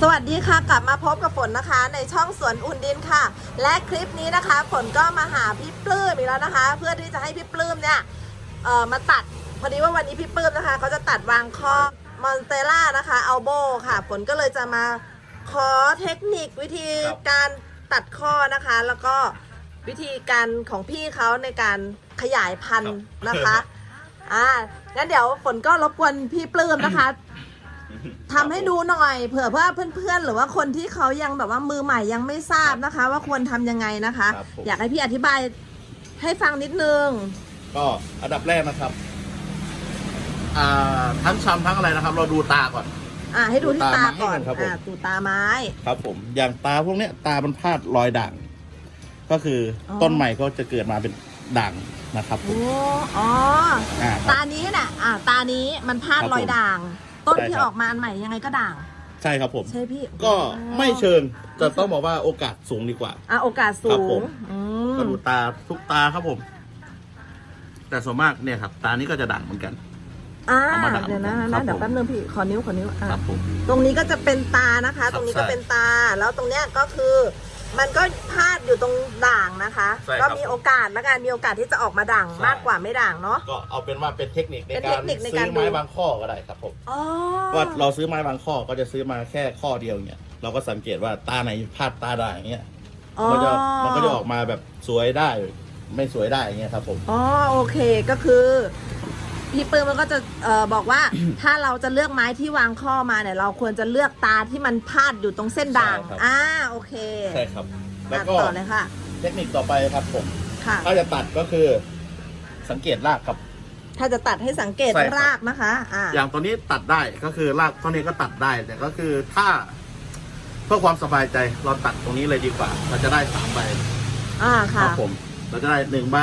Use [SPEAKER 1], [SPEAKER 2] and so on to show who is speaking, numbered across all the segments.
[SPEAKER 1] สวัสดีค่ะ กลับมาพบกับฝนนะคะ ในช่องสวนอุ่นดินค่ะ และคลิปนี้นะคะ ฝนก็มาหาพี่ปลื้มอีกแล้วนะคะ เพื่อที่จะให้พี่ปลื้มเนี่ยเอ่อมาตัดพอดีว่าวันนี้พี่ปลื้มนะคะเขาจะตัดวางข้อมอนเตล่านะคะอัลโบค่ะ ฝนก็เลยจะมาขอเทคนิควิธี
[SPEAKER 2] ครับ
[SPEAKER 1] การตัดข้อนะคะ แล้วก็วิธีการของพี่เขาในการขยายพันธุ์นะคะอ่างั้นเดี๋ยวฝนก็รบกวนพี่ปลื้มนะคะ ทำให้ดูหน่อย เผื่อว่าเพื่อนๆ หรือว่าคนที่เขายังแบบว่ามือใหม่ยังไม่ทราบนะคะ ว่าควรทำยังไงนะคะ
[SPEAKER 2] ครับผม
[SPEAKER 1] อยากให้พี่อธิบายให้ฟังนิดนึง
[SPEAKER 2] ก็อันดับแรกนะครับอ่าทั้งชำทั้งอะไรนะครับ เราดูตาก่อน
[SPEAKER 1] อ่าให้ดูที่ตา
[SPEAKER 2] ตาไม้
[SPEAKER 1] ก่อน
[SPEAKER 2] ครับผม
[SPEAKER 1] อ่าตูตาไม้
[SPEAKER 2] ครับผมอย่างตาพวกเนี้ยตามันพาดรอยด่าง ก็คืออ
[SPEAKER 1] อ
[SPEAKER 2] ต้นใหม่ก็จะเกิดมาเป็นด่างนะครับผม
[SPEAKER 1] โอ้อ๋อ
[SPEAKER 2] อ่าค
[SPEAKER 1] ตา
[SPEAKER 2] รับ
[SPEAKER 1] นี้น่ะ อ่า ตานี้มันพาด
[SPEAKER 2] ครับ
[SPEAKER 1] รอยด่าง ต้น
[SPEAKER 2] ใช่
[SPEAKER 1] ที่
[SPEAKER 2] ครับ
[SPEAKER 1] ออกมาอันใหม่ยังไงก็ด่าง
[SPEAKER 2] ใช่ครับผม
[SPEAKER 1] ใช่พี่
[SPEAKER 2] ก็ไม่เชิงจะต้องบอกว่าโอกาสสูงดีกว่า
[SPEAKER 1] อะโอกาสสู
[SPEAKER 2] ครับผ
[SPEAKER 1] ง
[SPEAKER 2] ม
[SPEAKER 1] อืม
[SPEAKER 2] ก็ดูตาทุกตาครับผม แต่ส่วนมากเนี่ยครับ ตานี้ก็จะด่างเหมือนกัน
[SPEAKER 1] อ่า
[SPEAKER 2] เอามาด่าง
[SPEAKER 1] เดี๋ยวนะ
[SPEAKER 2] ครั
[SPEAKER 1] นะ
[SPEAKER 2] บ
[SPEAKER 1] เดี๋ยว
[SPEAKER 2] ผม
[SPEAKER 1] แป๊บนึงพี่ขอนิ้วขอนิ้วอะ
[SPEAKER 2] ครับผม
[SPEAKER 1] ตรงนี้ก็จะเป็นตานะคะ
[SPEAKER 2] ครับ
[SPEAKER 1] ตรงนี้ก็
[SPEAKER 2] ใช่
[SPEAKER 1] เป็นตา แล้วตรงเนี้ยก็คือ มันก็พาดอยู่ตรงด่างนะคะ
[SPEAKER 2] ใช่ครับ
[SPEAKER 1] ก็มีโอกาสและกันมีโอกาสที่จะออกมาด่าง
[SPEAKER 2] ใช่
[SPEAKER 1] มากกว่าไม่ด่างเนาะ
[SPEAKER 2] ก็เอาเป็นว่าเป็นเทคนิคใน
[SPEAKER 1] เป็น
[SPEAKER 2] กา
[SPEAKER 1] เท
[SPEAKER 2] ร
[SPEAKER 1] คนิคใน
[SPEAKER 2] ซื้
[SPEAKER 1] การ
[SPEAKER 2] อ
[SPEAKER 1] ดู
[SPEAKER 2] ไม้บางข้อก็ได้ครับผม
[SPEAKER 1] อ๋อ
[SPEAKER 2] ว่าเราซื้อไม้บางข้อก็จะซื้อมาแค่ข้อเดียวเนี่ยเราก็สังเกตว่าตาไหนพลาดตาด่างอย่างเงี้ย
[SPEAKER 1] อ๋อ
[SPEAKER 2] มันก็จะมันก็จะออกมาแบบสวยได้ไม่สวยได้อย่างเงี้ยครับผม
[SPEAKER 1] อ๋อโอเคก็คือ พี่ปื้มมันก็จะเอ่อบอกว่า ถ้าเราจะเลือกไม้ที่วางข้อมาเนี่ย เราควรจะเลือกตาที่มันพาดอยู่ตรงเส้นด่าง
[SPEAKER 2] ใช่ครับ
[SPEAKER 1] อ่าโอเค
[SPEAKER 2] ใช่ครับ แล้ว
[SPEAKER 1] อะ
[SPEAKER 2] ก็
[SPEAKER 1] ต่อเลยค่ะ
[SPEAKER 2] เทคนิคต่อไปครับผม
[SPEAKER 1] ค่ะ
[SPEAKER 2] ถ้าจะตัดก็คือสังเกตรากครับ
[SPEAKER 1] ถ้าจะตัดให้สังเกต
[SPEAKER 2] ใช่ครับ
[SPEAKER 1] รากนะคะ อ่า
[SPEAKER 2] อย่างตัวนี้ตัดได้ก็คือรากต้นนี้ก็ตัดได้แต่ก็คือถ้า เพื่อความสบายใจเราตัดตรงนี้เลยดีกว่า เราจะได้สามใบ
[SPEAKER 1] อ่า
[SPEAKER 2] ค
[SPEAKER 1] ค่ะ
[SPEAKER 2] รัผม เราจะได้หนึ่งใบ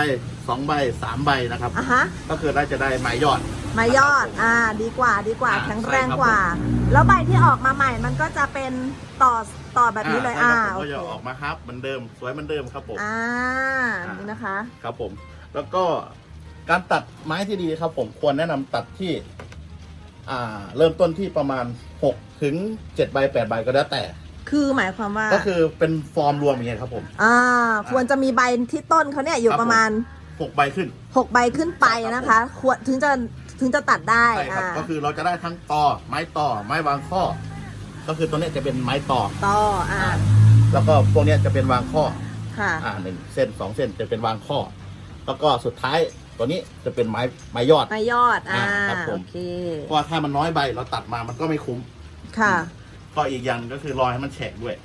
[SPEAKER 2] สองใบสามใบนะครับ
[SPEAKER 1] อะฮะ
[SPEAKER 2] ก็คือเราจะได้ไม้ยอด
[SPEAKER 1] ไม้ยอด อ่า ดีกว่า ดีกว่า
[SPEAKER 2] อ่า
[SPEAKER 1] แข็ง
[SPEAKER 2] ใช่
[SPEAKER 1] แรง
[SPEAKER 2] ครับ
[SPEAKER 1] กว่าแล้วใบที่ออกมาใหม่ มันก็จะเป็นต่อ ต่อแบบนี้เลย อ่า
[SPEAKER 2] ใช่ครับผม
[SPEAKER 1] โอ
[SPEAKER 2] ก็
[SPEAKER 1] เค
[SPEAKER 2] จะออกมาฮับเหมือนเดิมสวยเหมือนเดิมครับผม
[SPEAKER 1] อ่า
[SPEAKER 2] อ่านี่
[SPEAKER 1] นี่นะคะ
[SPEAKER 2] ครับผม แล้วก็การตัดไม้ที่ดีครับ ผมควรแนะนำตัดที่ อ่า เริ่มต้นที่ประมาณ6ถึง7ใบ8ใบก็แล้วแต่
[SPEAKER 1] คือหมายความว่า
[SPEAKER 2] ก็คือเป็นฟอร์มรวมอย่างเงี้ยครับผม
[SPEAKER 1] อ่า ควรจะมีใบที่ต้นเขาเนี่ยอยู่
[SPEAKER 2] ครับ
[SPEAKER 1] ประมาณ
[SPEAKER 2] 6ใบขึ้น
[SPEAKER 1] 6ใบขึ้นไปนะคะควรถึงจะถึงจะตัดได้
[SPEAKER 2] ใช่ครับ
[SPEAKER 1] อ่า
[SPEAKER 2] ก็คือเราจะได้ทั้งตอไม้ต่อไม้วางข้อ ก็คือตัวเนี้ยจะเป็นไม้ต่อ
[SPEAKER 1] ต่ออ่า
[SPEAKER 2] แล้วก็พวกเนี้ยจะเป็นวางข้อ
[SPEAKER 1] ค่ะ
[SPEAKER 2] อ่าหนึ่งเส้นสองเส้นจะเป็นวางข้อ แล้วก็สุดท้ายตัวนี้จะเป็นไม้ไม้ยอด
[SPEAKER 1] ไม้ยอด อ่า
[SPEAKER 2] อ่าครับผม
[SPEAKER 1] โอเค
[SPEAKER 2] เพราะว่าถ้ามันน้อยใบเราตัดมามันก็ไม่คุ้ม
[SPEAKER 1] ค่ะ
[SPEAKER 2] ก็อีกอย่างก็คือรอให้มันแฉกด้วย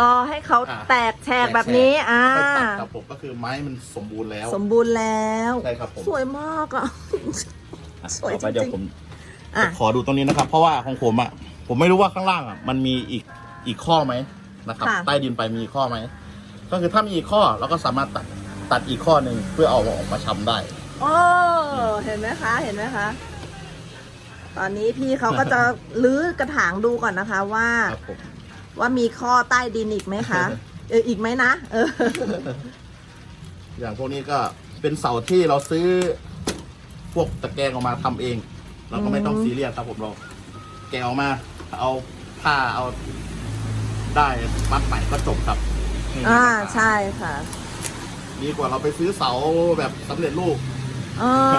[SPEAKER 1] รอให้เขา
[SPEAKER 2] อ่า
[SPEAKER 1] แตกแฉกแบบนี้ อ่า
[SPEAKER 2] ค่อยตัดครับผมก็คือไม้มันสมบูรณ์แล้ว
[SPEAKER 1] สมบูรณ์แล้ว
[SPEAKER 2] ใช่ครับผม
[SPEAKER 1] สวยมากอะ
[SPEAKER 2] อะ
[SPEAKER 1] สวย
[SPEAKER 2] ต่อไป
[SPEAKER 1] จริงๆ
[SPEAKER 2] เดี๋ยวผม
[SPEAKER 1] อะ
[SPEAKER 2] จะขอดูตรงนี้นะครับ เพราะว่าของผมอะผมไม่รู้ว่าข้างล่างอะมันมีอีกอีกข้อไหมนะครับ
[SPEAKER 1] ค่ะ
[SPEAKER 2] ใต้ดินไปมีอีกข้อไหมก็คือถ้ามีอีกข้อเราก็สามารถตัดตัดอีกข้อหนึ่งเพื่อเอาออกมาชำได้
[SPEAKER 1] โอ้ เห็นไหมคะ เห็นไหมคะ ตอนนี้พี่เขาก็จะ ลื้อกระถางดูก่อนนะคะว่า
[SPEAKER 2] ครับผม
[SPEAKER 1] ว่ามีข้อใต้ดินอีกไหมคะ เอออีกไหมนะเออ
[SPEAKER 2] อย่างพวกนี้ก็เป็นเสาที่เราซื้อพวกตะแกรงออกมาทำเอง เราก็ไม่ต้อง
[SPEAKER 1] อืม
[SPEAKER 2] ซีเรียสครับผมเรา แกะออกมา เอาผ้าเอาได้มัดใหม่ก็จบครับไม่มี
[SPEAKER 1] อ่า
[SPEAKER 2] ปัญหา
[SPEAKER 1] ใช่ค่ะ
[SPEAKER 2] ดีกว่าเราไปซื้อเสาแบบสำเร็จรูป
[SPEAKER 1] เออ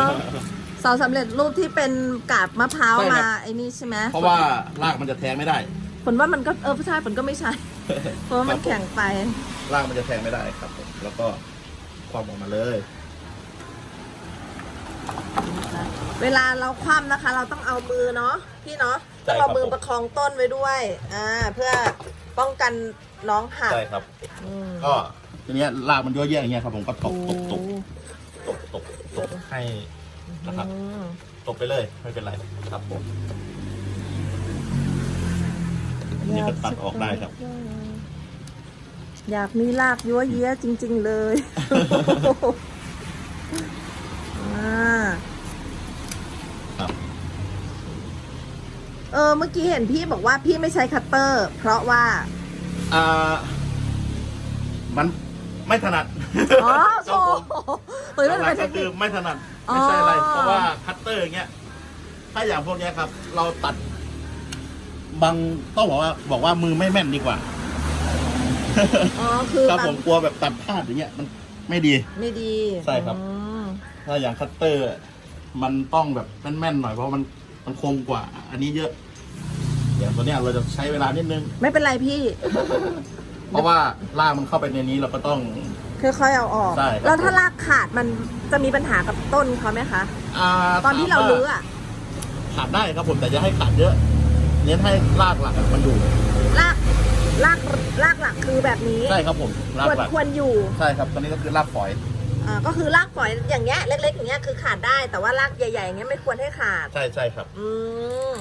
[SPEAKER 1] เสาสำเร็จรูปที่เป็นกาบมะพร้าว
[SPEAKER 2] ใช่ครับ
[SPEAKER 1] มาไอ้นี่ใช่ไหม
[SPEAKER 2] เพราะว่ารากมันจะแทงไม่ได้
[SPEAKER 1] ผลว่ามันก็เออผู้ชายผลก็ไม่ใช่เพราะว่ามันแข็งไป
[SPEAKER 2] รากมันจะแทงไม่ได้ครับผมแล้วก็ความออกมาเลย
[SPEAKER 1] เวลาเราคว่ำนะคะ เราต้องเอามือเนาะพี่เนาะ
[SPEAKER 2] ใช่
[SPEAKER 1] ต้อง
[SPEAKER 2] ครับ
[SPEAKER 1] เอามือประคองต้นไว้ด้วยอ่าเพื่อป้องกันน้องหัก
[SPEAKER 2] ใช่ครับ
[SPEAKER 1] อืม
[SPEAKER 2] ก็ทีเนี้ยรากมันเยอะแยะอย่างเงี้ยครับผมก็ตบตบตบ
[SPEAKER 1] โอ้
[SPEAKER 2] ตบตบตบให้ นะครับ
[SPEAKER 1] อืม
[SPEAKER 2] ตบไปเลยไม่เป็นไรครับผม นี่ก็ตัดออกได้ครับ
[SPEAKER 1] อยากมีลากยัวเยี้ยจริง ๆ เลยอ่า
[SPEAKER 2] ครับ
[SPEAKER 1] เออ เมื่อกี้เห็นพี่บอกว่าพี่ไม่ใช้คัตเตอร์ เพราะว่า
[SPEAKER 2] อ่า มันไม่ถนัด
[SPEAKER 1] อ๋อ
[SPEAKER 2] ค
[SPEAKER 1] โช
[SPEAKER 2] รับ
[SPEAKER 1] ว์
[SPEAKER 2] ผม
[SPEAKER 1] เฮ้ยไม่
[SPEAKER 2] ห
[SPEAKER 1] เป็น
[SPEAKER 2] ลั
[SPEAKER 1] ไร
[SPEAKER 2] ก
[SPEAKER 1] เท
[SPEAKER 2] ๆก็
[SPEAKER 1] ค
[SPEAKER 2] คื
[SPEAKER 1] นิ
[SPEAKER 2] อ
[SPEAKER 1] ค
[SPEAKER 2] ไม่ถนัด ไม่ใช่อะไร
[SPEAKER 1] อ๋อ
[SPEAKER 2] เพราะว่าคัตเตอร์อย่างเงี้ย ถ้าอย่างพวกเนี้ยครับ เราตัด บางต้องบอกว่าบอกว่ามือไม่แม่นดีกว่า
[SPEAKER 1] อ๋อคือ
[SPEAKER 2] ครับ
[SPEAKER 1] บา
[SPEAKER 2] ผ
[SPEAKER 1] ง
[SPEAKER 2] มกลัวแบบตัดพลาดอย่างเงี้ยมันไม่ดี
[SPEAKER 1] ไม่ดี
[SPEAKER 2] ใช่ครับ
[SPEAKER 1] อืม
[SPEAKER 2] ถ้าอย่างคัตเตอร์ มันต้องแบบแม่นๆหน่อยเพราะมันมันคมกว่า อันนี้เยอะอย่างตัวเนี้ยเราจะใช้เวลานิดนึง
[SPEAKER 1] ไม่เป็นไรพี่
[SPEAKER 2] เพราะว่าลากมันเข้าไปในนี้เราก็ต้อง
[SPEAKER 1] ค่อยๆเอาออก
[SPEAKER 2] ใช่ครับ
[SPEAKER 1] แล้วถ้ารากขาดมันจะมีปัญหากับต้นเขาไหมคะ
[SPEAKER 2] อ่า
[SPEAKER 1] ตอนที่เรา
[SPEAKER 2] ถมว่
[SPEAKER 1] ลื้ออะ
[SPEAKER 2] ขาดได้ครับผมแต่จะให้ขาดเยอะ เน้นให้ลากหลักอะมันอยู่
[SPEAKER 1] รากรากรากหลักคือแบบนี้
[SPEAKER 2] ใช่ครับผมลาก
[SPEAKER 1] ควร
[SPEAKER 2] หลัก
[SPEAKER 1] ควรอยู่
[SPEAKER 2] ใช่ครับตอนนี้ก็คือลากฝอย
[SPEAKER 1] อ่าก็คือรากฝอยอย่างเงี้ยเล็ก ๆ อย่างเงี้ยคือขาดได้แต่ว่ารากใหญ่ๆอย่างเงี้ยไม่ควรให้ขาด
[SPEAKER 2] ใช่ใช่ครับ
[SPEAKER 1] อืม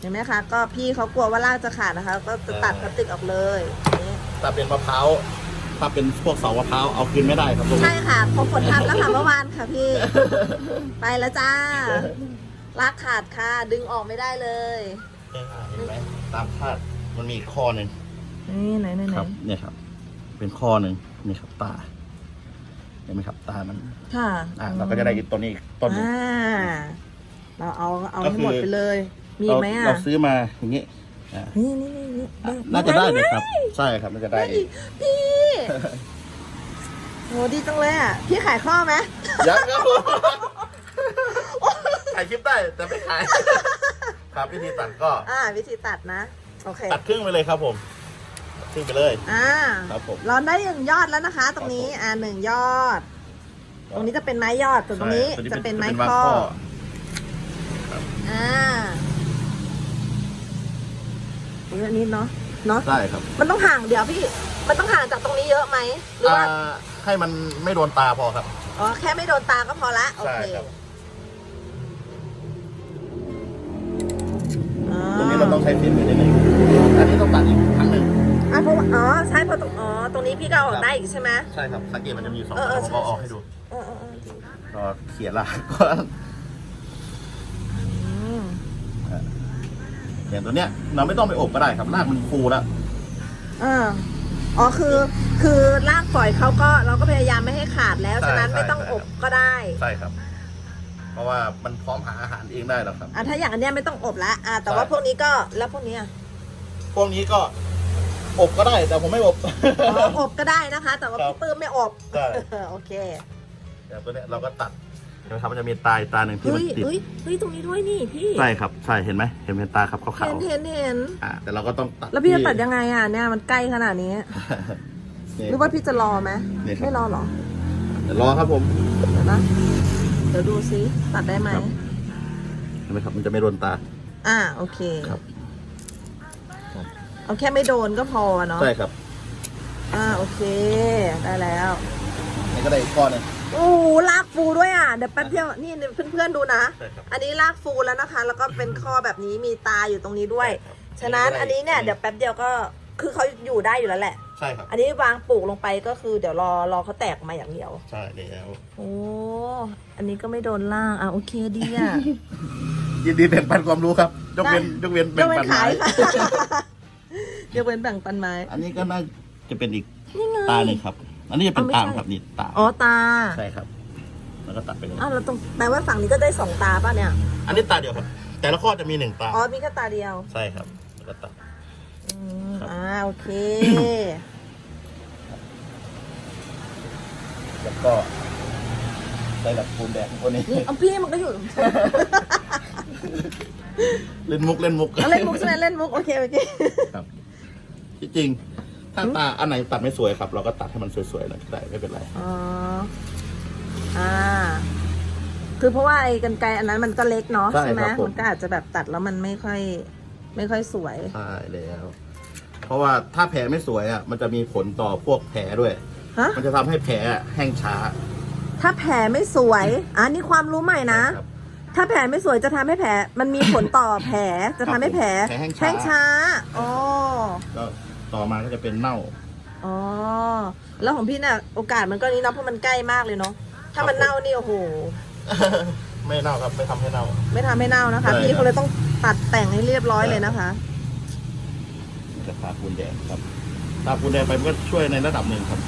[SPEAKER 1] เห็นไหมคะ ก็พี่เขากลัวว่ารากจะขาดนะคะ ก็จะตัดพลาสติกออกเลยนี่
[SPEAKER 2] ถ้าเป็นมะพร้าว ถ้าเป็นพวกเสามะพร้าวเอาคืนไม่ได้ครับผม
[SPEAKER 1] ใช่ค่ะพอฝนทำแล้วค่ะเมื่อวานค่ะพี่ ไปแล้วจ้ารากขาดค่ะ ดึงออกไม่ได้เลย
[SPEAKER 2] เห็นไหมตามคาดมันมีอีกข้อหนึ่ง
[SPEAKER 1] นี่ไหนไหนไหน
[SPEAKER 2] ครับเนี่ยครับ เป็นข้อหนึ่งนี่ครับตาเห็นไหมครับ ตามัน
[SPEAKER 1] ค่ะ
[SPEAKER 2] อ่าเราก็จะได้อีกตัวนี้อีกต้นหนึ่ง
[SPEAKER 1] อ่าเราเอาเอา
[SPEAKER 2] ก็
[SPEAKER 1] ให้
[SPEAKER 2] คือ
[SPEAKER 1] หมดไปเลย มี
[SPEAKER 2] เรา
[SPEAKER 1] ไหมอะ
[SPEAKER 2] เราซื้อมาอย่างนี้อ่า
[SPEAKER 1] นี่นี่นี่นี่ได้
[SPEAKER 2] น่าจะได้
[SPEAKER 1] หม
[SPEAKER 2] เลยครับ ใช่ครับน่าจะได้
[SPEAKER 1] ได้อีกพี่โหดีจังเลยอะ พี่ขายข้อไหม
[SPEAKER 2] ยังครับผมถ่ายคลิปได้แต่ไม่ขาย ครับวิธีตัดก็
[SPEAKER 1] อ่า วิธีตัดนะ โอเค
[SPEAKER 2] ตัดครึ่งไปเลยครับผมตัดครึ่งไปเลย
[SPEAKER 1] อ่า
[SPEAKER 2] ครับผม
[SPEAKER 1] เราได้หนึ่งยอดแล้วนะคะ ตรงนี้ อ่าหนึ่งยอด ตรงนี้จะเป็นไม้ยอดส่วนตรงนี้
[SPEAKER 2] ใช่
[SPEAKER 1] จะเป็นไม้
[SPEAKER 2] วาง
[SPEAKER 1] ข้อ
[SPEAKER 2] ข้อ
[SPEAKER 1] อ่า อุ๊ยอันนี้เนาะเนาะ
[SPEAKER 2] ได้ครับ
[SPEAKER 1] มันต้องห่างเดี๋ยวพี่ มันต้องห่างจากตรงนี้เยอะไหมหรือว่า
[SPEAKER 2] อ่าให้มันไม่โดนตาพอครับ
[SPEAKER 1] อ๋อ แค่ไม่โดนตาก็พอละโอ
[SPEAKER 2] ใช่
[SPEAKER 1] เค
[SPEAKER 2] ครับ
[SPEAKER 1] อ่า
[SPEAKER 2] ตรงนี้เราต้องใช้ฟิล์มอยู่นิดนึงอันนี้ต้องตัดอีกครั้งหนึ่ง
[SPEAKER 1] อะเพราะว่าอ๋อใช่เพราะตรงอ๋อตรงนี้พี่ก็เอาออกได้อีกใช่ไหม
[SPEAKER 2] ใช่ครับสังเกตมันจะมีอยู่สอง
[SPEAKER 1] เออเออ
[SPEAKER 2] ผมก็
[SPEAKER 1] ใช่
[SPEAKER 2] ออกให้ดู
[SPEAKER 1] เออเออเออ
[SPEAKER 2] ก็เขียนละก็
[SPEAKER 1] อื
[SPEAKER 2] อย่างตัวเนี้ยเราไม่ต้องไปอบก็ได้ครับรากมันฟูแล้ว
[SPEAKER 1] อ่าอ๋อคือ คือลากฝอยเขาก็เราก็พยายามไม่ให้ขาดแล้ว
[SPEAKER 2] ใช่
[SPEAKER 1] ฉะนั้น
[SPEAKER 2] ใช่
[SPEAKER 1] ไม่ต้อง
[SPEAKER 2] ใช่
[SPEAKER 1] อบก็ได้
[SPEAKER 2] ใช่ครับ เพราะว่ามันพร้อมหาอาหารเองได้แล้วครับ
[SPEAKER 1] อะถ้าอย่างอันเนี้ยไม่ต้องอบละอะแต่ว่า
[SPEAKER 2] ใช่
[SPEAKER 1] พวกนี้ก็แล้วพวกเนี้ย
[SPEAKER 2] พวกนี้ก็อบก็ได้แต่ผมไม่อบ
[SPEAKER 1] อ๋ออบก็ได้นะคะ แต่ว่า
[SPEAKER 2] ครับ
[SPEAKER 1] พี่ปื้มไม่อบ
[SPEAKER 2] ใช่
[SPEAKER 1] โอเค
[SPEAKER 2] อย่างตัวเนี้ยเราก็ตัดเห็ นไหมครับมันจะมีตาอีกตาหนึ่งที่
[SPEAKER 1] เฮ้
[SPEAKER 2] มัน
[SPEAKER 1] ย
[SPEAKER 2] ติด
[SPEAKER 1] เฮ้ยเฮ้ยตรงนี้ด้วยนี่พี่
[SPEAKER 2] ใช่ครับใช่เห็นไหมเห็นเป็นตาครับขา
[SPEAKER 1] เห็
[SPEAKER 2] วน
[SPEAKER 1] เห็นเห็น
[SPEAKER 2] ๆอ่าแต่เราก็ต้องตัด
[SPEAKER 1] แล้วพี่จะ
[SPEAKER 2] ที่
[SPEAKER 1] ตัดยังไงอะเนี่ยมันใกล้ขนาดนี้
[SPEAKER 2] นี่
[SPEAKER 1] หรือว่าพี่จะรอไหม
[SPEAKER 2] นี่ครับ
[SPEAKER 1] ไม่รอเหรอ
[SPEAKER 2] เดี๋ยวรอครับผม
[SPEAKER 1] เดี๋ยวนะเดี๋ยวดูซิตัดได้ไหม
[SPEAKER 2] ครับ เห็นไหมครับมันจะไม่โดนตา
[SPEAKER 1] อ่าโอเค
[SPEAKER 2] ครับ
[SPEAKER 1] เอาแค่ไม่โดนก็พอเนาะ
[SPEAKER 2] ใช่ครับ
[SPEAKER 1] อ่าโอเค ได้แล้ว
[SPEAKER 2] นี่ก็ได้อีกข้อหนึง
[SPEAKER 1] โอ้โหลากฟูด้วยอะ เดี๋ยวแป๊บเดียว นี่เพื่อนๆดูนะ
[SPEAKER 2] ใช่ครับ
[SPEAKER 1] อันนี้ลากฟูแล้วนะคะ แล้วก็เป็นข้อแบบนี้มีตาอยู่ตรงนี้ด้วย
[SPEAKER 2] ใช่ครับ
[SPEAKER 1] ฉะนั้น
[SPEAKER 2] อั
[SPEAKER 1] อั
[SPEAKER 2] น
[SPEAKER 1] น
[SPEAKER 2] นี้
[SPEAKER 1] นี้เนี่ย
[SPEAKER 2] ได้
[SPEAKER 1] เดี๋ยวแป๊บเดียวก็คือเขาอยู่ได้อยู่แล้วแหละ
[SPEAKER 2] ใช่ครับ
[SPEAKER 1] อันนี้วางปลูกลงไปก็คือเดี๋ยวรอรอเขาแตกออกมาอย่างเดียว
[SPEAKER 2] ใช่แล้ว
[SPEAKER 1] โอ้อันนี้ก็ไม่โดนล่างอะโอเคดีอะ
[SPEAKER 2] ยินดีแบ่งปันความรู้ครับยกเว้นยกเว้น
[SPEAKER 1] ย
[SPEAKER 2] แบ่ง
[SPEAKER 1] กเว้
[SPEAKER 2] ปั
[SPEAKER 1] น
[SPEAKER 2] น
[SPEAKER 1] ขา
[SPEAKER 2] ไม้
[SPEAKER 1] ยค่ะยกเว้นแบ่งปันไม้
[SPEAKER 2] อันนี้ก็น่าจะเป็นอีก
[SPEAKER 1] นี่ไง
[SPEAKER 2] ตาหนึ่งครับ อันนี้จะเป็น
[SPEAKER 1] เอาไม่
[SPEAKER 2] ตา
[SPEAKER 1] ใช่
[SPEAKER 2] ครับนี่ตา
[SPEAKER 1] อ๋อตา
[SPEAKER 2] ใช่ครับ แล้วก็ตัดไปเลย
[SPEAKER 1] อ้าวเราตรงแปลว่าฝั่งนี้ก็ได้สองตาป่ะเนี่ย
[SPEAKER 2] อันนี้ตาเดียวครับ แต่ละข้อจะมีหนึ่งตา
[SPEAKER 1] อ๋อมีแค่ตาเดียว
[SPEAKER 2] ใช่ครับ แล้วก็ตัด
[SPEAKER 1] อืม
[SPEAKER 2] ครับ
[SPEAKER 1] อ่าโอเค
[SPEAKER 2] แล้วก็ใช้แบบปูนแดงคนนี้
[SPEAKER 1] นี่เอาพี่มันก็อยู่
[SPEAKER 2] เล่นมุกเล่นมุก
[SPEAKER 1] เอาเล่นมุกใช่ไหมเล่นมุกโอเคโอเค
[SPEAKER 2] ครับ ที่จริง ถ้าตาอันไหนตัดไม่สวยครับ เราก็ตัดให้มันสวยๆหน่อยก็ได้ไม่เป็นไร
[SPEAKER 1] อ๋ออ่า คือเพราะว่าไอ้กันไกรอันนั้นมันก็เล็กเนาะ
[SPEAKER 2] ใช่
[SPEAKER 1] ใช่ไหม
[SPEAKER 2] ครับผม
[SPEAKER 1] มันก็อาจจะแบบตัดแล้วมันไม่ค่อย ไม่ค่อยสวย
[SPEAKER 2] ใช่แล้ว เพราะว่าถ้าแผลไม่สวยอะ มันจะมีผลต่อพวกแผลด้วย
[SPEAKER 1] ฮะ
[SPEAKER 2] มันจะทำให้แผลแห้งช้า
[SPEAKER 1] ถ้าแผลไม่สวยอ่านี่ความรู้ใหม่นะ
[SPEAKER 2] ครับ
[SPEAKER 1] ถ้าแผลไม่สวยจะทำให้แผล มันมีผลต่อแผล จะทำให้แผล
[SPEAKER 2] แผลแห้งช้า
[SPEAKER 1] ช้าอ๋อ
[SPEAKER 2] ก็ ต่อมาก็จะเป็นเน่า
[SPEAKER 1] อ๋อ แล้วของพี่เนี่ยโอกาสมันก็นี้เนาะเพราะมันใกล้มากเลยเนาะ ถ้ามัน
[SPEAKER 2] ครับผม
[SPEAKER 1] เน่านี่โอ้โห
[SPEAKER 2] ไม่เน่าครับไม่ทำให้เน่า
[SPEAKER 1] ไม่ทำให้เน่านะคะ
[SPEAKER 2] ใช่
[SPEAKER 1] พี่
[SPEAKER 2] ครับ
[SPEAKER 1] เขาเลยต้องตัดแต่งให้เรียบร้อยเลยนะคะ
[SPEAKER 2] จะทาปูนแดงครับทาปูนแดงไปมันก็ช่วยในระดับหนึ่งครับ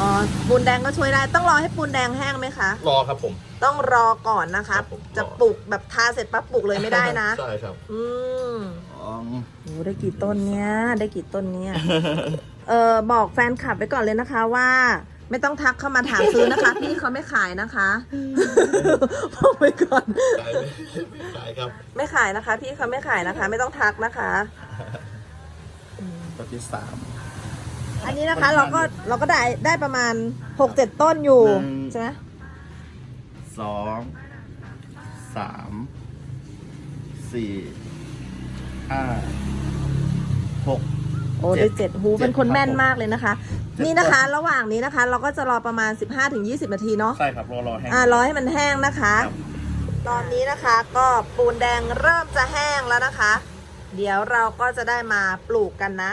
[SPEAKER 1] อ๋อปูนแดงก็ช่วยได้ต้องรอให้ปูนแดงแห้งไหมคะ
[SPEAKER 2] รอครับผม
[SPEAKER 1] ต้องรอก่อนนะคะ
[SPEAKER 2] ครับผม
[SPEAKER 1] จะ
[SPEAKER 2] รอ
[SPEAKER 1] ปลูกแบบทาเสร็จปั๊บปลูกเลยไม่ได้นะ
[SPEAKER 2] ใช่ครับ
[SPEAKER 1] อืม
[SPEAKER 2] อ๋อ
[SPEAKER 1] โอ้ได้กี่ต้นเนี้ยได้กี่ต้นเนี้ย เออบอกแฟนคลับไปก่อนเลยนะคะว่า ไม่ต้องทักเข้ามาถามซื้อนะคะ พี่เขาไม่ขายนะคะบอกไปก่อน
[SPEAKER 2] ขายไหมไม่ขายครับ
[SPEAKER 1] ไม่ขายนะคะ พี่เขาไม่ขายนะคะ ไม่ต้องทักนะคะ
[SPEAKER 2] ต้นที่สาม
[SPEAKER 1] อันนี้นะคะเราก็เราก็ได้ได้ประมาณหกเจ็ดต้นอยู่
[SPEAKER 2] หนึ่ง
[SPEAKER 1] ใช่ไหม
[SPEAKER 2] สองสามสี่ห้าหก
[SPEAKER 1] โอ้
[SPEAKER 2] เจ็
[SPEAKER 1] ได้
[SPEAKER 2] ด
[SPEAKER 1] เจ็ดหู
[SPEAKER 2] เจ็ด
[SPEAKER 1] เป็นคนแม่น
[SPEAKER 2] ครับผม
[SPEAKER 1] มากเลยนะคะ
[SPEAKER 2] เจ็ด
[SPEAKER 1] นี่นะคะ
[SPEAKER 2] ต้น
[SPEAKER 1] ระหว่างนี้นะคะ เราก็จะรอประมาณ 15-20 นาทีเนาะ
[SPEAKER 2] ใช่ครับรอรอแห้ง
[SPEAKER 1] อ่ารอให้มันแห้งนะคะ
[SPEAKER 2] ครับ
[SPEAKER 1] ตอนนี้นะคะก็ปูนแดงเริ่มจะแห้งแล้วนะคะ เดี๋ยวเราก็จะได้มาปลูกกันนะ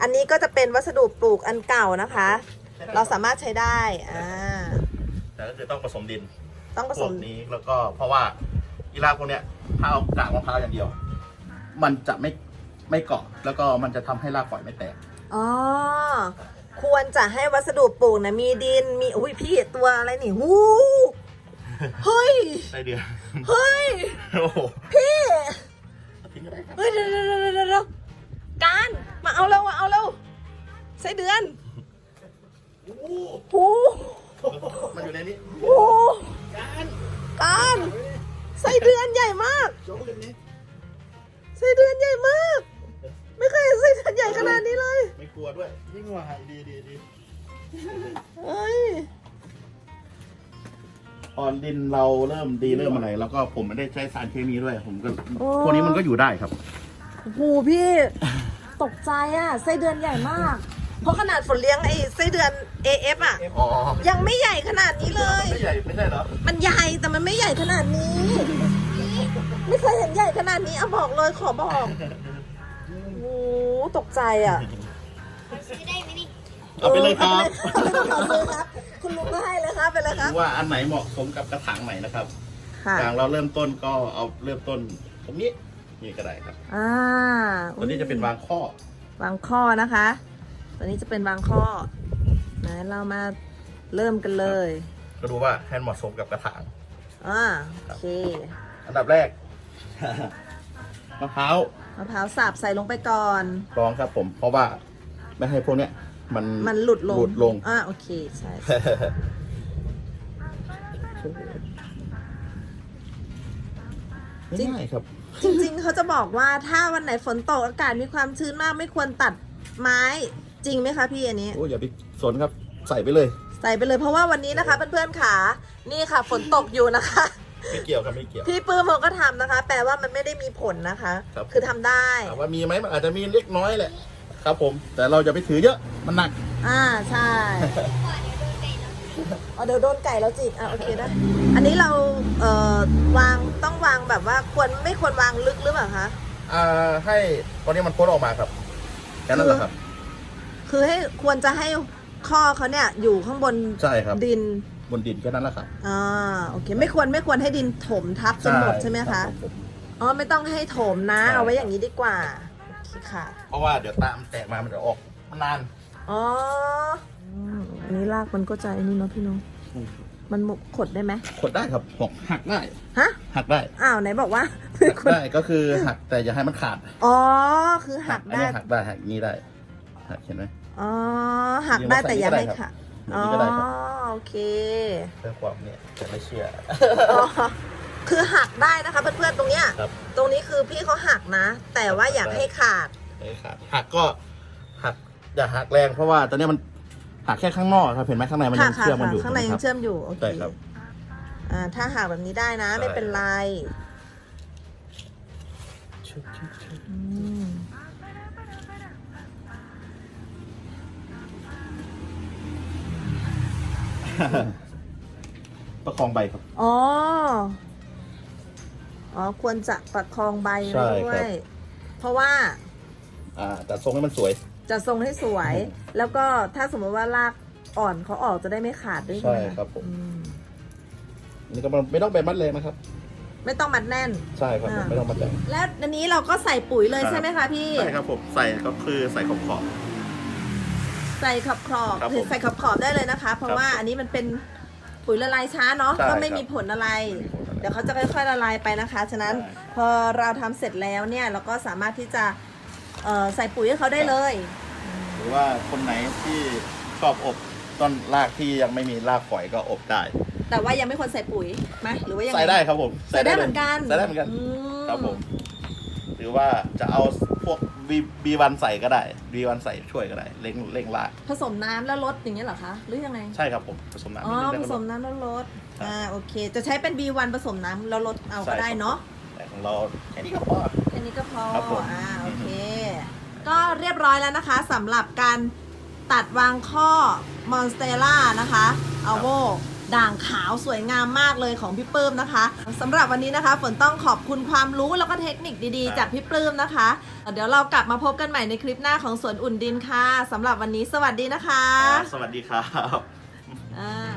[SPEAKER 1] อันนี้ก็จะเป็นวัสดุปลูกอันเก่านะคะ เราสามารถใช้ได้อ่า
[SPEAKER 2] แต่ก็คือต้องผสมดิน
[SPEAKER 1] ต้องผ
[SPEAKER 2] พ
[SPEAKER 1] ส
[SPEAKER 2] ว
[SPEAKER 1] ม
[SPEAKER 2] กนี้แล้วก็เพราะว่ากีฬาพวกเนี้ยถ้าเอากากมะพร้าวอย่างเดียว มันจะไม่ไม่เกาะแล้วก็มันจะทำให้รากฝอยไม่แตก
[SPEAKER 1] อ๋อควรจะให้วัสดุปลูกนะมีดินมีอุ้ยพี่ตัวอะไรนี่หูเฮ้ย
[SPEAKER 2] ไส้เดือน
[SPEAKER 1] เฮ้ย
[SPEAKER 2] โอ้โห
[SPEAKER 1] พี่
[SPEAKER 2] ทิ้งก็ได้ครับ
[SPEAKER 1] เฮ้ยเดี๋ยว เอาเร็วมาเอาเร็วไส้เดือนหู
[SPEAKER 2] มันอยู่ในนี้
[SPEAKER 1] หูการไส้เดือนใหญ่มาก
[SPEAKER 2] โจ๊กกันนี้
[SPEAKER 1] ไส้เดือนใหญ่มาก ไม่เคยเห็นไส้เดือนใหญ่ขนาดนี้เลย
[SPEAKER 2] ไม่กลัวด้วยยิ่งกว่าหายดีดีดี
[SPEAKER 1] เฮ้ย
[SPEAKER 2] ตอนดินเราเริ่มดีเริ่มอะไร แล้วก็ผมไม่ได้ใช้สารเคมีด้วย ผมก็
[SPEAKER 1] โอ้
[SPEAKER 2] พวกนี้มันก็อยู่ได้ครับ
[SPEAKER 1] หูพี่ ตกใจอะไส้เดือนใหญ่มาก เพราะขนาดฝนเลี้ยงไอ้ไส้เดือน AF อะ
[SPEAKER 2] อ๋อ
[SPEAKER 1] ยังไม่ใหญ่ขนาดนี้เลย
[SPEAKER 2] ไม่ใหญ่ไม่ใช่เหรอ
[SPEAKER 1] มันใหญ่แต่มันไม่ใหญ่ขนาดนี้ ไม่เคยเห็นใหญ่ขนาดนี้เอาบอกเลยขอบอกโอ้โหตกใจอะ
[SPEAKER 3] ซื้อได้ไหมนี่
[SPEAKER 2] เอาไปเลยครับ
[SPEAKER 1] เอาไปเลยครับเอาไปเลยครับ คุณลุงก็ให้เลยครับไปเลยครับ
[SPEAKER 2] ดูว่าอันไหนเหมาะสมกับกระถางไหนนะครับ
[SPEAKER 1] ค่ะ
[SPEAKER 2] อย่างเราเริ่มต้นก็เอาเริ่มต้นตรงนี้ นี่ก็ได้ครับ
[SPEAKER 1] อ่า
[SPEAKER 2] ตัวนี้จะเป็นวางข้อ
[SPEAKER 1] วางข้อนะคะ ตัวนี้จะเป็นวางข้อไหนเรามาเริ่มกันเลย
[SPEAKER 2] ก็ดูว่าให้เหมาะสมกับกระถาง
[SPEAKER 1] อ่าโอเค
[SPEAKER 2] อันดับแรกมะพร้าว
[SPEAKER 1] มะพร้าวสับใส่ลงไปก่อน
[SPEAKER 2] รองครับผม เพราะว่าไม่ให้พวกเนี้ยมัน
[SPEAKER 1] มันหลุดลง
[SPEAKER 2] หลุดลง
[SPEAKER 1] อ่าโอเคใช่
[SPEAKER 2] ง่ายๆครับ
[SPEAKER 1] จริงๆ เขาจะบอกว่าถ้าวันไหนฝนตกอากาศมีความชื้นมากไม่ควรตัดไม้จริงไหมคะพี่อันนี้
[SPEAKER 2] โอ้ยอย่าไปสนครับใส่ไปเลย
[SPEAKER 1] ใส่ไปเลยเพราะว่าวันนี้นะคะเพื่อนๆขานี่ค่ะฝนตกอยู่นะคะ
[SPEAKER 2] ไม่เกี่ยวครับไม่เกี่ยว
[SPEAKER 1] พี่ปื้มเขาก็ทำนะคะ แปลว่ามันไม่ได้มีผลนะคะ
[SPEAKER 2] ครับ
[SPEAKER 1] คือทำได้
[SPEAKER 2] ถามว่ามีไหมมันอาจจะมีเล็กน้อยแหละครับผม แต่เราจะไปถือเยอะมันหนัก
[SPEAKER 1] อ่าใช่เอาเดี๋ยวโดนไก่แล้วจิกอะโอเคได้อันนี้เราเอ่อวางต้องวางแบบว่าควรไม่ควรวางลึกหรือเปล่าคะ
[SPEAKER 2] อ่าให้ตอนนี้มันพ้นออกมาครับแค่นั้นแหละครับ
[SPEAKER 1] คือให้ควรจะให้ข้อเขาเนี่ยอยู่ข้างบน
[SPEAKER 2] ใช่ครับ
[SPEAKER 1] ดิน
[SPEAKER 2] บนดินแค่นั้นแหละครับ
[SPEAKER 1] อ่าโอเค ไม่ควรไม่ควรให้ดินถมทับจนหมดใช่ไหมคะ
[SPEAKER 2] รับผม
[SPEAKER 1] อ๋อไม่ต้องให้ถมนะ
[SPEAKER 2] ใช่
[SPEAKER 1] เอาไว้อย่างนี้ดีกว่าโอเคค่ะ
[SPEAKER 2] เพราะว่าเดี๋ยวตามแตกมามันจะออกมันนาน
[SPEAKER 1] อ๋ออืมอันนี้รากมันก็จะไอ้นี่เนาะพี่น้อง มันหมกขดได้ไหม
[SPEAKER 2] ขดได้ครับหอกหักได้
[SPEAKER 1] ฮะ
[SPEAKER 2] หักได้
[SPEAKER 1] อ้าวไหนบอกว่า
[SPEAKER 2] หักได้ก็คือหักแต่อย่าให้มันขาด
[SPEAKER 1] อ๋อ คือหัก
[SPEAKER 2] อัน
[SPEAKER 1] ได้
[SPEAKER 2] นี้หักได้หักอย่างนี้ได้ หักเห็นไหม
[SPEAKER 1] อ๋อ หักได้แต่อย่าให้ขาด
[SPEAKER 2] อย่าง
[SPEAKER 1] อ๋อ
[SPEAKER 2] นี้ก็ได้ครับ
[SPEAKER 1] โอเค
[SPEAKER 2] เพื่อความเนี่ยจะไม่เชื่อ
[SPEAKER 1] อ๋อคือหักได้นะคะเพื่อนๆตรงเนี้ย
[SPEAKER 2] ครับ
[SPEAKER 1] ตรงนี้คือพี่เขาหักนะ แต่ว่าอยากให้ขาด
[SPEAKER 2] ไม่ขาด หักก็หักอย่าหักแรงเพราะว่าตอนนี้มัน หักแค่ข้างนอกครับเห็นไหมข้างในมัน
[SPEAKER 1] ค่ะ
[SPEAKER 2] ยัง
[SPEAKER 1] ค่ะ
[SPEAKER 2] เชื่อมมันอยู่
[SPEAKER 1] ข้างในยัง
[SPEAKER 2] ครับ
[SPEAKER 1] เชื่อมอยู่โอเค
[SPEAKER 2] ใช่ครับ
[SPEAKER 1] อ่าถ้าหักแบบนี้ได้นะ ไม่เป็นไรอืม
[SPEAKER 2] ประคองใบครับ
[SPEAKER 1] อ๋ออ๋อควรจะประคองใบ
[SPEAKER 2] ใช่
[SPEAKER 1] ไว้ด้
[SPEAKER 2] ครั
[SPEAKER 1] วย
[SPEAKER 2] บ
[SPEAKER 1] เพราะว่า
[SPEAKER 2] อ่าแต่ทรงให้มันสวย
[SPEAKER 1] จะทรงให้สวย แล้วก็ถ้าสมมติว่ารากอ่อนเขาออกจะได้ไม่ขาดด้วยใช่ไหม
[SPEAKER 2] ใช่ครับผม
[SPEAKER 1] อืม
[SPEAKER 2] อันนี่ก็ไม่ต้องไปมัดแรงนะครับ
[SPEAKER 1] ไม่ต้องมัดแน่น
[SPEAKER 2] ใช่ครับผม
[SPEAKER 1] อ่า
[SPEAKER 2] ไม่ต้องมัดแรง
[SPEAKER 1] และอันนี้เราก็ใส่ปุ๋ยเลย
[SPEAKER 2] ครับ
[SPEAKER 1] ใช่ไหมคะพี่
[SPEAKER 2] ใช่ครับผมใส่ก็คือใส่ขอบขอบ
[SPEAKER 1] ใส่ขอบขอบ
[SPEAKER 2] ครับผม
[SPEAKER 1] ใส่ขอบขอบได้เลยนะคะ เพราะ
[SPEAKER 2] ครับ
[SPEAKER 1] ว่าอันนี้มันเป็นปุ๋ยละลายช้าเนาะ
[SPEAKER 2] ใช่
[SPEAKER 1] ก็ไม่
[SPEAKER 2] ครับ
[SPEAKER 1] มีผลอะไร
[SPEAKER 2] ไม่มีผลอะไร
[SPEAKER 1] เดี๋ยวเขาจะค่อยๆละลายไปนะคะ ฉะนั้น
[SPEAKER 2] ใช่
[SPEAKER 1] พอเราทำเสร็จแล้วเนี่ยเราก็สามารถที่จะเอ่อใส่ปุ๋ยให้เขาได้เลย
[SPEAKER 2] หรือว่าคนไหนที่ชอบอบต้นรากที่ยังไม่มีรากฝอยก็อบได้
[SPEAKER 1] แต่ว่ายังไม่ควรใส่ปุ๋ยไหมหรือว่ายังง
[SPEAKER 2] ใส่ได้ครับผม
[SPEAKER 1] ใส่ได้
[SPEAKER 2] ลย
[SPEAKER 1] เหมือนกัน
[SPEAKER 2] ใส่ได้เหมือนกัน
[SPEAKER 1] อืม
[SPEAKER 2] ครับผม หรือว่าจะเอาพวกบีบีวันใส่ก็ได้บีวันใส่ช่วยก็ได้เร่งเร่งราก
[SPEAKER 1] ผสมน้ำแล้วลดอย่างเงี้ยเหรอคะหรือยังไง
[SPEAKER 2] ใช่ครับผมผสมน้ำ
[SPEAKER 1] อ๋อ
[SPEAKER 2] นิดนึง
[SPEAKER 1] ผ
[SPEAKER 2] แล้ว
[SPEAKER 1] ส
[SPEAKER 2] ก็
[SPEAKER 1] มน้ำแล้วลด
[SPEAKER 2] ครับ
[SPEAKER 1] อ่าโอเค จะใช้เป็น B1 ผสมน้ำแล้วลดเอาก็ได้เนาะ
[SPEAKER 2] แต่ของเราแค่นี้ก็พอ
[SPEAKER 1] แค่นี้ก็พอ
[SPEAKER 2] ครับผม
[SPEAKER 1] อ่าโอเค ก็เรียบร้อยแล้วนะคะสำหรับการตัดวางข้อมอนสเตล่านะคะอโวด่างขาวสวยงามมากเลยของพี่ปื้มนะคะสำหรับวันนี้นะคะฝนต้องขอบคุณความรู้แล้วก็เทคนิคดีๆ จากพี่ปื้มนะคะ เดี๋ยวเรากลับมาพบกันใหม่ในคลิปหน้าของสวนอุ่นดินค่ะสำหรับวันนี้สวัสดีนะคะ
[SPEAKER 2] สวัสดีครับ
[SPEAKER 1] อ่า